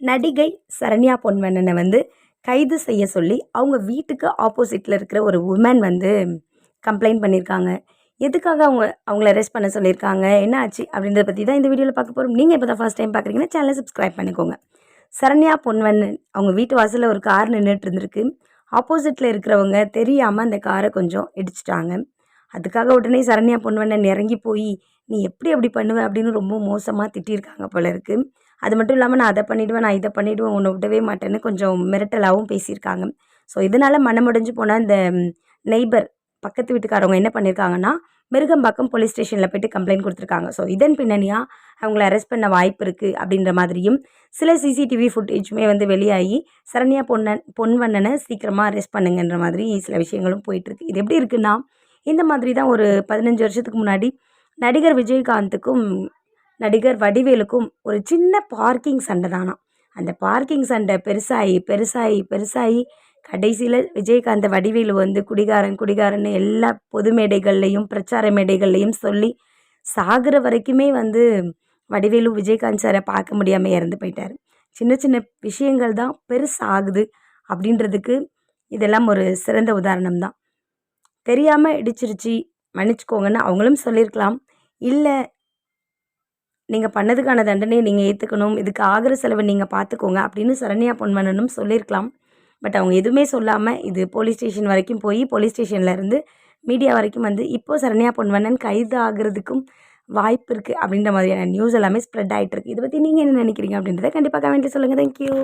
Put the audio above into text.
நடிகை சரண்யா பொன்வண்ணனை வந்து கைது செய்ய சொல்லி அவங்க வீட்டுக்கு ஆப்போசிட்டில் இருக்கிற ஒரு உமன் வந்து கம்ப்ளைண்ட் பண்ணியிருக்காங்க எதுக்காக அவங்க அவங்கள அரெஸ்ட் பண்ண சொல்லியிருக்காங்க என்ன ஆச்சு? அப்படின்றத பற்றி தான் இந்த வீடியோவில் பார்க்க போகிறோம் நீங்கள் இப்போ தான் ஃபஸ்ட் டைம் பார்க்குறீங்கன்னா சேனலை சப்ஸ்கிரைப் பண்ணிக்கோங்க. சரண்யா பொன்வண்ணன் அவங்க வீட்டு வாசலில் ஒரு கார் நின்றுட்டு இருந்திருக்கு. ஆப்போசிட்டில் இருக்கிறவங்க தெரியாமல் அந்த காரை கொஞ்சம் இடிச்சிட்டாங்க. அதுக்காக உடனே சரண்யா பொன்வண்ணன் இறங்கி போய் நீ எப்படி அப்படி பண்ணுவ அப்படின்னு ரொம்ப மோசமாக திட்டியிருக்காங்க போல இருக்குது அது மட்டும் இல்லாமல் நான் அதை பண்ணிவிடுவேன் நான் இதை பண்ணிவிடுவேன் உன்னை விடவே மாட்டேன்னு கொஞ்சம் மிரட்டலாகவும் பேசியிருக்காங்க. ஸோ இதனால் மனமுடைஞ்சு போனால் இந்த நெய்பர் பக்கத்து வீட்டுக்காரவங்க என்ன பண்ணியிருக்காங்கன்னா மிருகம்பாக்கம் போலீஸ் ஸ்டேஷனில் போயிட்டு கம்ப்ளைண்ட் கொடுத்துருக்காங்க. ஸோ இதன் பின்னணியாக அவங்கள அரெஸ்ட் பண்ண வாய்ப்பு இருக்குது அப்படின்ற மாதிரியும் சில சிசிடிவி ஃபுட்டேஜுமே வந்து வெளியாகி சரண்யா பொன்னன் பொன்வண்ணனை சீக்கிரமாக அரெஸ்ட் பண்ணுங்கன்ற மாதிரி சில விஷயங்களும் போயிட்டுருக்கு இது எப்படி இருக்குன்னா இந்த மாதிரி தான் ஒரு பதினஞ்சு வருஷத்துக்கு முன்னாடி நடிகர் விஜயகாந்துக்கும் நடிகர் வடிவேலுக்கும் ஒரு சின்ன பார்க்கிங் சண்டை தானா அந்த பார்க்கிங் சண்டை பெருசாகி பெருசாகி பெருசாகி கடைசியில் விஜயகாந்த் வடிவேலு வந்து குடிகாரன் குடிகாரன்னு எல்லா பொது மேடைகள்லையும் பிரச்சார மேடைகள்லையும் சொல்லி சாகிற வரைக்குமே வந்து வடிவேலு விஜயகாந்த் சாரை பார்க்க முடியாமல் இறந்து போயிட்டார். சின்ன சின்ன விஷயங்கள் தான் பெருசாகுது அப்படின்றதுக்கு இதெல்லாம் ஒரு சிறந்த உதாரணம் தான். தெரியாமல் இடிச்சிருச்சு. மன்னிச்சுக்கோங்கன்னு அவங்களும் சொல்லியிருக்கலாம். இல்லை நீங்கள் பண்ணதுக்கான தண்டனையை நீங்கள் ஏற்றுக்கணும் இதுக்கு ஆகிற செலவை நீங்கள் பார்த்துக்கோங்க அப்படின்னு சரண்யா பொன்வண்ணனும் சொல்லியிருக்கலாம். பட் அவங்க எதுவுமே சொல்லாமல் இது போலீஸ் ஸ்டேஷன் வரைக்கும் போய் போலீஸ் ஸ்டேஷன்லேருந்து மீடியா வரைக்கும் வந்து இப்போது சரண்யா பொன்வண்ணன் கைது ஆகிறதுக்கும் வாய்ப்பு இருக்குது அப்படின்ற மாதிரியான நியூஸ் எல்லாமே ஸ்ப்ரெட் ஆகிட்டு இருக்கு. இதை பற்றி நீங்கள் என்ன நினைக்கிறீங்க அப்படின்றத கண்டிப்பாக கமெண்ட்டில் சொல்லுங்கள் தேங்க்யூ